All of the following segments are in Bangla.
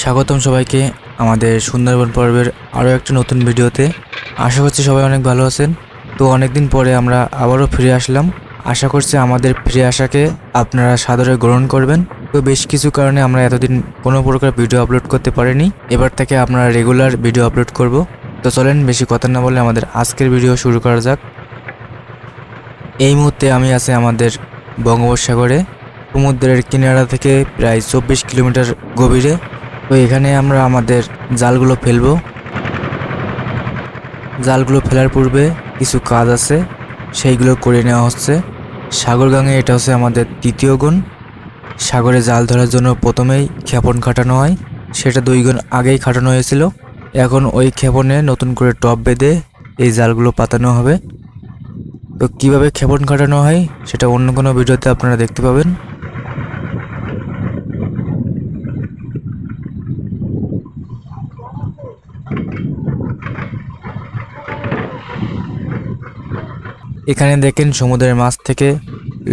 স্বাগতম সবাইকে আমাদের সুন্দরবন পর্বের আরও একটা নতুন ভিডিওতে। আশা করছি সবাই অনেক ভালো আছেন। তো অনেকদিন পরে আমরা আবারও ফিরে আসলাম। আশা করছি আমাদের ফিরে আসাকে আপনারা সাদরে গ্রহণ করবেন। তো বেশ কিছু কারণে আমরা এতদিন কোনো প্রকার ভিডিও আপলোড করতে পারিনি। এবার থেকে আমরা রেগুলার ভিডিও আপলোড করব। তো চলেন বেশি কথা না বলে আমাদের আজকের ভিডিও শুরু করা যাক। এই মুহূর্তে আমি আছি আমাদের বঙ্গোপসাগরে। সমুদ্রের কিনারা থেকে প্রায় চব্বিশ কিলোমিটার গভীরে। তো এখানে আমরা আমাদের জালগুলো ফেলব। জালগুলো ফেলার পূর্বে কিছু কাজ আছে, সেইগুলো করে নেওয়া হচ্ছে। সাগরগাঙে এটা হচ্ছে আমাদের তৃতীয় গুণ। সাগরে জাল ধরার জন্য প্রথমেই ক্ষেপণ খাটানো হয়। সেটা দুই গুণ আগেই খাটানো হয়েছিল। এখন ওই ক্ষেপণে নতুন করে টপ বেঁধে এই জালগুলো পাতানো হবে। তো কীভাবে ক্ষেপণ খাটানো হয়, সেটা অন্য কোনো ভিডিওতে আপনারা দেখতে পাবেন। এখানে দেখেন সমুদ্রের মাছ থেকে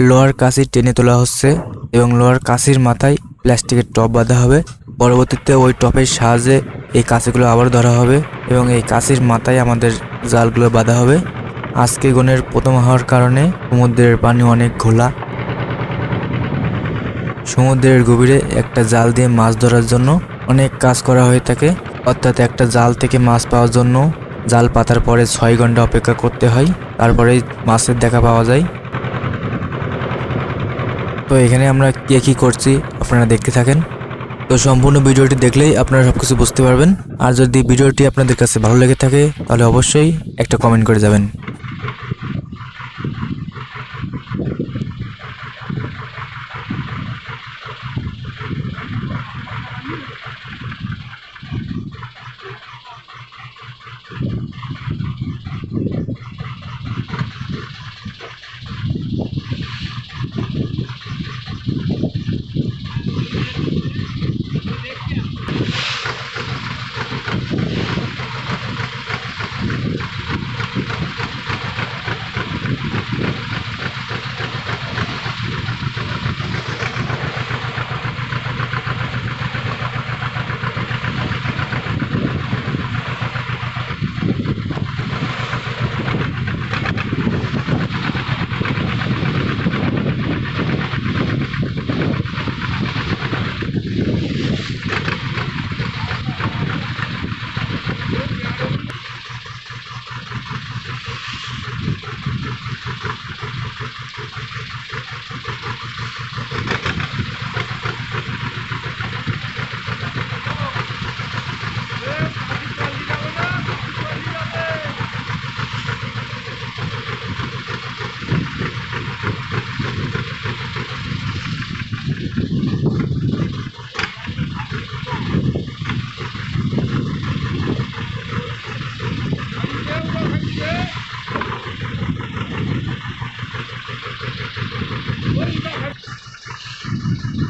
লোহার কাশি টেনে তোলা হচ্ছে এবং লোহার কাশির মাথায় প্লাস্টিকের টপ বাঁধা হবে। পরবর্তীতে ওই টপের সাহায্যে এই কাশিগুলো আবার ধরা হবে এবং এই কাশির মাথায় আমাদের জালগুলো বাঁধা হবে। আজকে গণের প্রথম হওয়ার কারণে সমুদ্রের পানি অনেক ঘোলা। সমুদ্রের গভীরে একটা জাল দিয়ে মাছ ধরার জন্য অনেক কাজ করা হয়ে থাকে। অর্থাৎ একটা জাল থেকে মাছ পাওয়ার জন্য জাল পাতার পরে ছয় ঘণ্টা অপেক্ষা করতে হয় তারপরে মাছের দেখা পাওয়া যায়। তো এখানে আমরা কে কী করছি আপনারা দেখতে থাকেন। তো সম্পূর্ণ ভিডিওটি দেখলেই আপনারা সব কিছু বুঝতে পারবেন। আর যদি ভিডিওটি আপনাদের কাছে ভালো লেগে থাকে, তাহলে অবশ্যই একটা কমেন্ট করে যাবেন।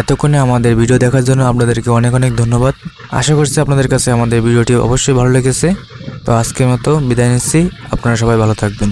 এতক্ষণে আমাদের ভিডিও দেখার জন্য আপনাদেরকে অনেক অনেক ধন্যবাদ। আশা করছি আপনাদের কাছে আমাদের ভিডিওটি অবশ্যই ভালো লেগেছে। তো আজকের মতো বিদায় নিচ্ছি। আপনারা সবাই ভালো থাকবেন।